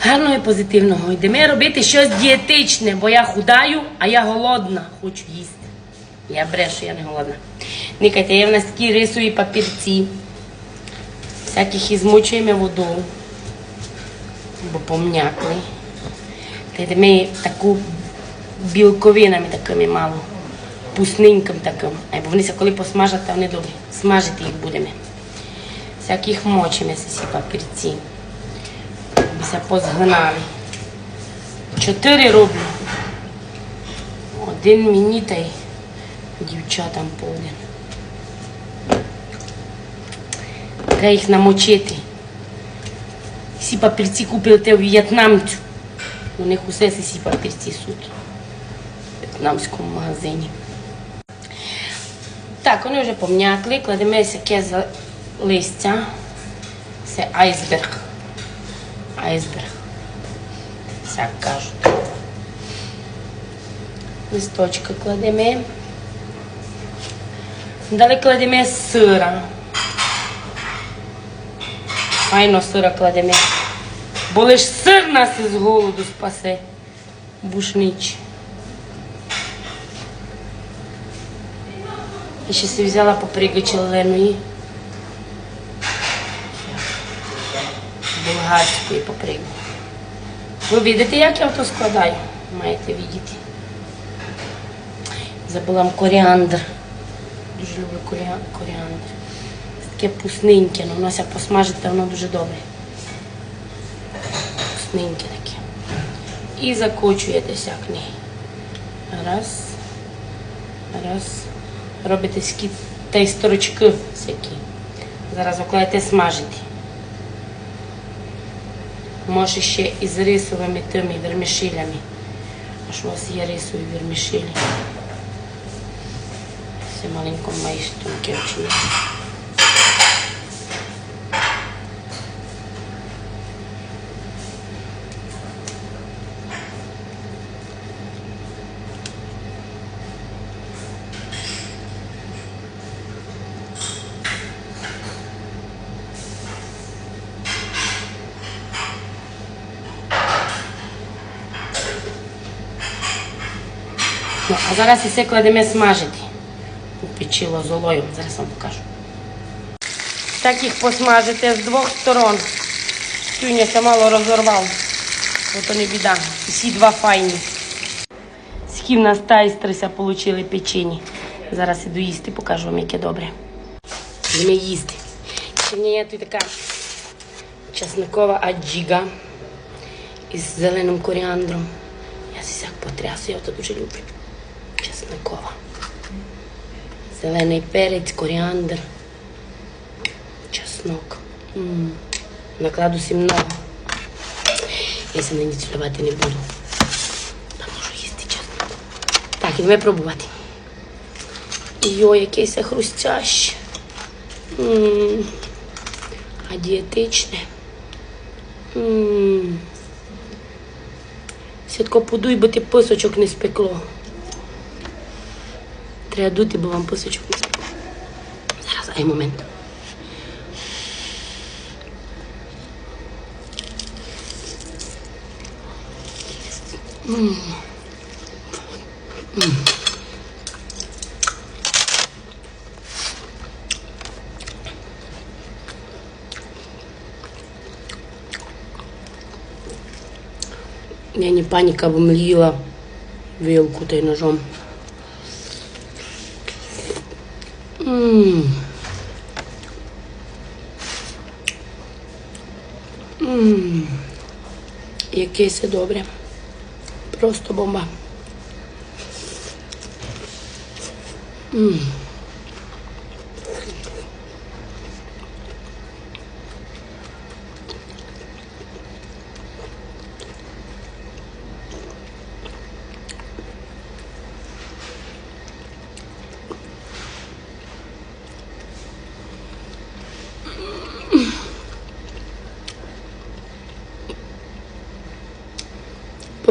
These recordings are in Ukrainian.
Гарного і позитивного. Йдемо робити щось дієтичне, бо я худаю, а я голодна. Хочу їсти. Я брешу, я не голодна. Никайте, є в нас такі рисові папірці. Всяких і змочуємо водою, бо пом'якли. Та йдемо таку білковинами такими мало, пусненьким таким. Бо вони коли посмажать, то вони добрі. Смажити їх будемо. Всяких мочимо ці папірці. Бися позгинали. Чотири роблю. Один мені та й дівчатам по один. Треба їх намочити. Всі папірці купили у в'єтнамцю. У них усе всі папірці суть. В в'єтнамському магазині. Так, вони вже пом'якли, кладемо яке листя. Це айсберг. айсберг. Сега кажа. Листочка кладеме. Дали кладеме сыра? Айно сыра кладеме. Болеш сыр нас из голоду спасе. Бушнич. Я ще си взяла попригача леної. Болгарської паприки. Ви бачите, як я то складаю? Маєте бачити. Забула коріандр. Дуже люблю коріа- коріандр. Таке пусненьке, але воно ся посмажити, воно дуже добре. Пусненьке таке. І закочуєте сякний. Раз. Раз. Робите скіт та й сторочки всякі. Зараз викладаєте смажити. može še iz resovimi temi vermišiljami. Aš vas je resovi vermišilji. Se malinko majstom kevčine. Ну, а зараз і все кладемо смажити. У печі лозолою. Зараз вам покажу. Так їх посмажите з двох сторон. Тюня це мало розорвав. Бо то не біда. Всі два файні. Схі в нас тайстрися отримали печені. Зараз іду їсти, покажу вам, яке добре. Будемо їсти. Ще мене є тут така часникова аджіга із зеленим коріандром. Я сяк потрясу, я то дуже люблю. Чесникова. Зелений перець, коріандр, чеснок. М. Накладу сім много. Я се нині цілувати не буду. Та можу їсти чеснок. Так, ідемо пробувати. Йо, це хрустяще. М. А дієтичне. М. Святко подуй, бо ти писочок не спекло. Треба дути, бо вам спекло. Зараз, ай момент. Я не паніка, бо мліла вилку та й ножом. Мм. Мм. Яке це добре. Просто бомба. Мм.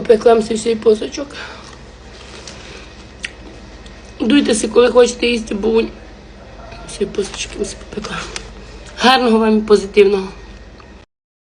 Попеклам си всій посочок. Дуйтеся, коли хочете їсти, бо всі посочки ми попекла. Гарного вам і позитивного.